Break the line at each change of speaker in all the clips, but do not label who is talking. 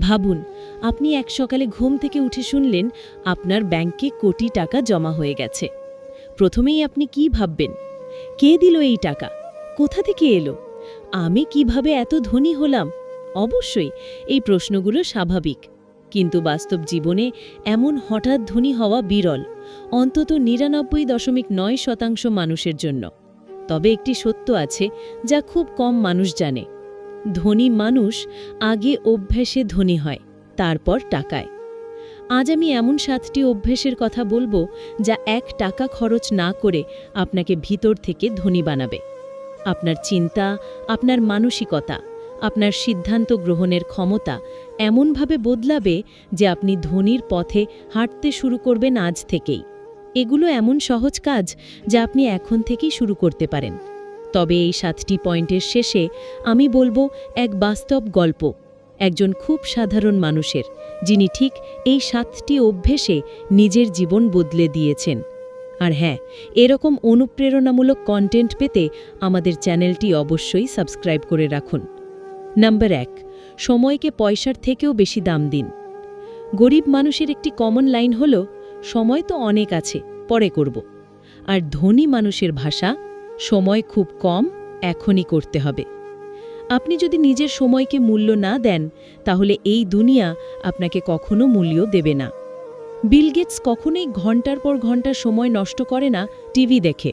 ভাবুন, আপনি এক সকালে ঘুম থেকে উঠে শুনলেন আপনার ব্যাংকে কোটি টাকা জমা হয়ে গেছে। প্রথমেই আপনি কি ভাববেন? কে দিল এই টাকা? কোথা থেকে এলো? আমি কীভাবে এত ধনী হলাম? অবশ্যই, এই প্রশ্নগুলো স্বাভাবিক। কিন্তু বাস্তব জীবনে এমন হঠাৎ ধনী হওয়া বিরল, অন্তত নিরানব্বই দশমিক নয় শতাংশ মানুষের জন্য। তবে একটি সত্য আছে যা খুব কম মানুষ জানে। ধনী মানুষ আগে অভ্যাসে ধনী হয়, তারপর টাকায়। আজ আমি এমন সাতটি অভ্যাসের কথা বলব যা এক টাকা খরচ না করে আপনাকে ভিতর থেকে ধনী বানাবে। আপনার চিন্তা, আপনার মানসিকতা, আপনার সিদ্ধান্ত গ্রহণের ক্ষমতা এমনভাবে বদলাবে যে আপনি ধনীর পথে হাঁটতে শুরু করবেন আজ থেকেই। এগুলো এমন সহজ কাজ যা আপনি এখন থেকেই শুরু করতে পারেন। তবে এই সাতটি পয়েন্টের শেষে আমি বলব এক বাস্তব গল্প, একজন খুব সাধারণ মানুষের, যিনি ঠিক এই সাতটি অভ্যেসে নিজের জীবন বদলে দিয়েছেন। আর হ্যাঁ এরকম অনুপ্রেরণামূলক কন্টেন্ট পেতে আমাদের চ্যানেলটি অবশ্যই সাবস্ক্রাইব করে রাখুন। নাম্বার এক, সময়কে পয়সার থেকেও বেশি দাম দিন। গরিব মানুষের একটি কমন লাইন হল, সময় তো অনেক আছে, পরে করব। আর ধনী মানুষের ভাষা সময় খুব কম, এখনই করতে হবে। আপনি যদি নিজের সময়কে মূল্য না দেন, তাহলে এই দুনিয়া আপনাকে কখনো মূল্য দেবে না। বিল গেটস কখনোই ঘণ্টার পর ঘণ্টা সময় নষ্ট করে না, টিভি দেখে।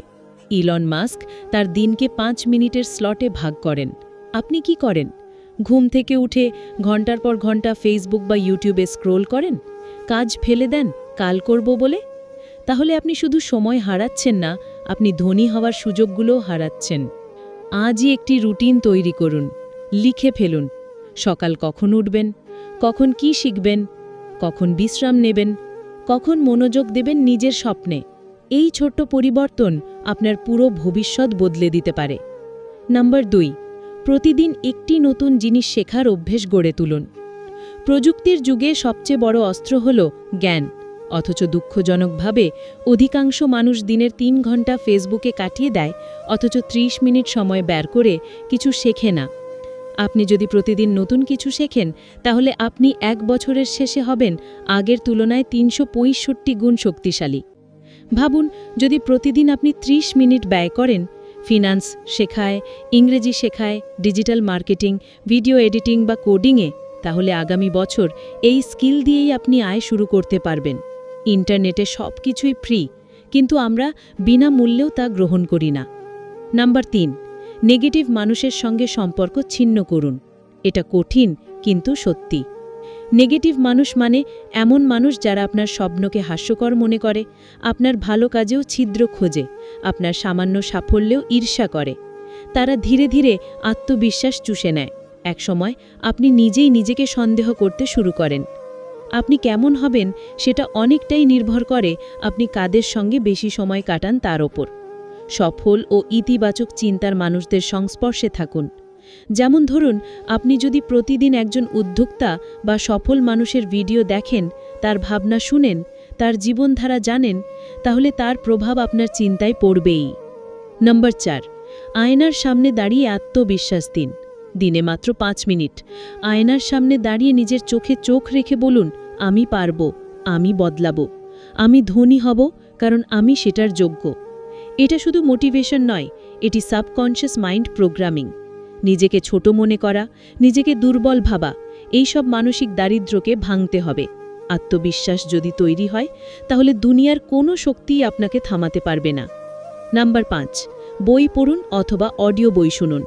ইলন মাস্ক তার দিনকে পাঁচ মিনিটের স্লটে ভাগ করেন। আপনি কি করেন? ঘুম থেকে উঠে ঘণ্টার পর ঘণ্টা ফেসবুক বা ইউটিউবে স্ক্রোল করেন? কাজ ফেলে দেন, কাল করব বলে? তাহলে আপনি শুধু সময় হারাচ্ছেন না আপনি ধনী হওয়ার সুযোগগুলোও হারাচ্ছেন। আজই একটি রুটিন তৈরি করুন, লিখে ফেলুন। সকাল কখন উঠবেন, কখন কি শিখবেন, কখন বিশ্রাম নেবেন, কখন মনোযোগ দেবেন নিজের স্বপ্নে। এই ছোট্ট পরিবর্তন আপনার পুরো ভবিষ্যৎ বদলে দিতে পারে। নাম্বার দুই, প্রতিদিন একটি নতুন জিনিস শেখার অভ্যেস গড়ে তুলুন। প্রযুক্তির যুগে সবচেয়ে বড় অস্ত্র হল জ্ঞান। অথচ দুঃখজনকভাবে অধিকাংশ মানুষ দিনের তিন ঘণ্টা ফেসবুকে কাটিয়ে দেয়, অথচ ৩০ মিনিট সময় ব্যয় করে কিছু শেখে না। আপনি যদি প্রতিদিন নতুন কিছু শেখেন, তাহলে আপনি এক বছরের শেষে হবেন আগের তুলনায় তিনশো পঁয়ষট্টি গুণ শক্তিশালী। ভাবুন, যদি প্রতিদিন আপনি ৩০ মিনিট ব্যয় করেন, ফিনান্স শেখায়, ইংরেজি শেখায়, ডিজিটাল মার্কেটিং, ভিডিও এডিটিং বা কোডিংয়ে, তাহলে আগামী বছর এই স্কিল দিয়েই আপনি আয় শুরু করতে পারবেন। ইন্টারনেটে সব কিছুই ফ্রি, কিন্তু আমরা বিনামূল্যেও তা গ্রহণ করি না। নাম্বার তিন, নেগেটিভ মানুষের সঙ্গে সম্পর্ক ছিন্ন করুন। এটা কঠিন, কিন্তু সত্যি। নেগেটিভ মানুষ মানে এমন মানুষ যারা আপনার স্বপ্নকে হাস্যকর মনে করে, আপনার ভালো কাজেও ছিদ্র খোঁজে, আপনার সামান্য সাফল্যেও ঈর্ষা করে। তারা ধীরে ধীরে আত্মবিশ্বাস চুষে নেয়। একসময় আপনি নিজেই নিজেকে সন্দেহ করতে শুরু করেন। আপনি কেমন হবেন সেটা অনেকটাই নির্ভর করে আপনি কাদের সঙ্গে বেশি সময় কাটান তার ওপর। সফল ও ইতিবাচক চিন্তার মানুষদের সংস্পর্শে থাকুন। যেমন ধরুন, আপনি যদি প্রতিদিন একজন উদ্যোক্তা বা সফল মানুষের ভিডিও দেখেন, তার ভাবনা শুনেন, তার জীবনধারা জানেন, তাহলে তার প্রভাব আপনার চিন্তায় পড়বেই। নম্বর চার, আয়নার সামনে দাঁড়িয়ে আত্মবিশ্বাস দিন। দিনে মাত্র পাঁচ মিনিট। আয়নার সামনে দাঁড়িয়ে নিজের চোখে চোখ রেখে বলুন আমি পারব, আমি বদলাব। আমি ধনী হব কারণ আমি সেটার যোগ্য। এটা শুধু মোটিভেশন নয়, এটি সাবকনশিয়াস মাইন্ড প্রোগ্রামিং। নিজেকে ছোট মনে করা, নিজেকে দুর্বল ভাবা এইসব মানসিক দারিদ্র্যকে ভাঙতে হবে। আত্মবিশ্বাস যদি তৈরি হয়, তাহলে দুনিয়ার কোনো শক্তিই আপনাকে থামাতে পারবে না। নাম্বার পাঁচ, বই পড়ুন অথবা অডিও বই শুনুন।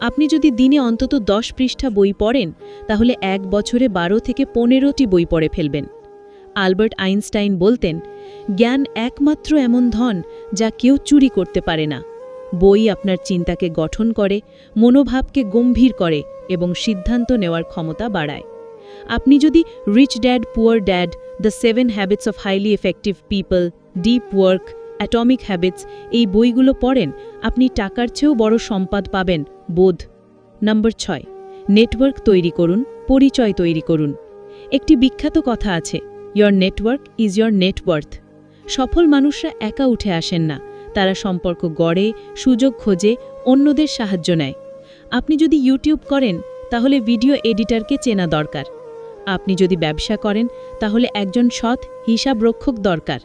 আপনি যদি দিনে অন্তত দশ পৃষ্ঠা বই পড়েন, তাহলে এক বছরে বারো থেকে পনেরোটি বই পড়ে ফেলবেন। আলবার্ট আইনস্টাইন বলতেন, জ্ঞান একমাত্র এমন ধন যা কেউ চুরি করতে পারে না। বই আপনার চিন্তাকে গঠন করে, মনোভাবকে গম্ভীর করে এবং সিদ্ধান্ত নেওয়ার ক্ষমতা বাড়ায়। আপনি যদি rich dad poor dad the seven habits of highly effective people deep work atomic habits এই বইগুলো পড়েন, আপনি টাকার চেয়েও বড় সম্পদ পাবেন, বোধ। নম্বর ছয় নেটওয়ার্ক তৈরি করুন, পরিচয় তৈরি করুন। একটি বিখ্যাত কথা আছে your network is your net worth সফল মানুষরা একা উঠে আসেন না, তারা সম্পর্ক গড়ে, সুযোগ খোঁজে, অন্যদের সাহায্য নেয়। আপনি যদি ইউটিউব করেন, তাহলে ভিডিও এডিটারকে চেনা দরকার। আপনি যদি ব্যবসা করেন, তাহলে একজন সৎ হিসাবরক্ষক দরকার।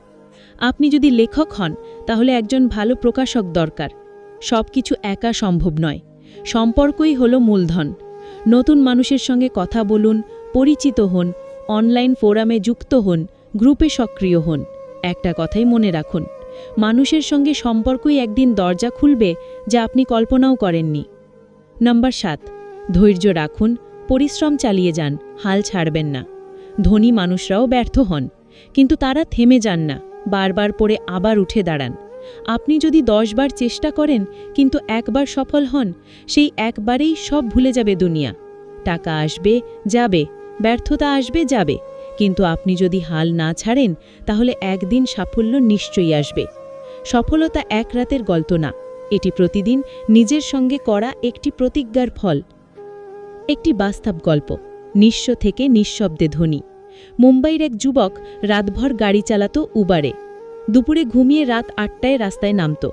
আপনি যদি লেখক হন, তাহলে একজন ভালো প্রকাশক দরকার। সব কিছু একা সম্ভব নয়। সম্পর্কই হলো মূলধন। নতুন মানুষের সঙ্গে কথা বলুন, পরিচিত হন, অনলাইন ফোরামে যুক্ত হন, গ্রুপে সক্রিয় হন। একটা কথাই মনে রাখুন, মানুষের সঙ্গে সম্পর্কই একদিন দরজা খুলবে যা আপনি কল্পনাও করেননি। নাম্বার সাত, ধৈর্য রাখুন, পরিশ্রম চালিয়ে যান, হাল ছাড়বেন না। ধনী মানুষরাও ব্যর্থ হন, কিন্তু তারা থেমে যান না। বারবার পড়ে আবার উঠে দাঁড়ান। আপনি যদি দশবার চেষ্টা করেন, কিন্তু একবার সফল হন, সেই একবারেই সব ভুলে যাবে দুনিয়া। টাকা আসবে, যাবে, ব্যর্থতা আসবে, যাবে। কিন্তু আপনি যদি হাল না ছাড়েন, তাহলে একদিন সাফল্য নিশ্চয়ই আসবে। সফলতা এক রাতের গল্প না, এটি প্রতিদিন নিজের সঙ্গে করা একটি প্রতিজ্ঞার ফল। একটি বাস্তব গল্প, নিঃস্ব থেকে নিঃশব্দে ধনী মুম্বাইয়ের এক যুবক রাতভর গাড়ি চালাতো উবারে। দুপুরে ঘুমিয়ে রাত আটটায় রাস্তায় নামত।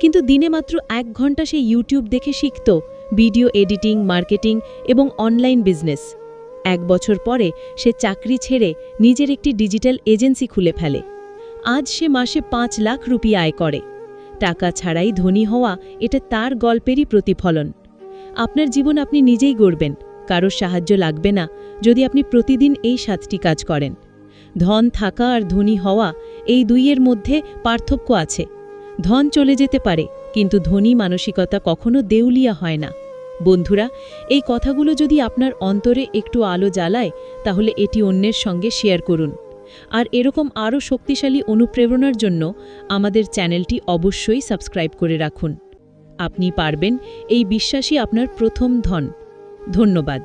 কিন্তু দিনে মাত্র এক ঘণ্টা সে ইউটিউব দেখে শিখত ভিডিও এডিটিং, মার্কেটিং এবং অনলাইন বিজনেস। এক বছর পরে সে চাকরি ছেড়ে নিজের একটি ডিজিটাল এজেন্সি খুলে ফেলে। আজ সে মাসে পাঁচ লাখ রুপি আয় করে। টাকা ছাড়াই ধনী হওয়া এটা তার গল্পেরই প্রতিফলন। আপনার জীবন আপনি নিজেই গড়বেন, কারোর সাহায্য লাগবে না যদি আপনি প্রতিদিন এই সাতটি কাজ করেন। ধন থাকা আর ধনী হওয়া এই দুইয়ের মধ্যে পার্থক্য আছে। ধন চলে যেতে পারে, কিন্তু ধনী মানসিকতা কখনো দেউলিয়া হয় না। বন্ধুরা, এই কথাগুলো যদি আপনার অন্তরে একটু আলো জ্বালায়, তাহলে এটি অন্যের সঙ্গে শেয়ার করুন। আর এরকম আরও শক্তিশালী অনুপ্রেরণার জন্য আমাদের চ্যানেলটি অবশ্যই সাবস্ক্রাইব করে রাখুন। আপনি পারবেন এই বিশ্বাসই আপনার প্রথম ধন। ধন্যবাদ।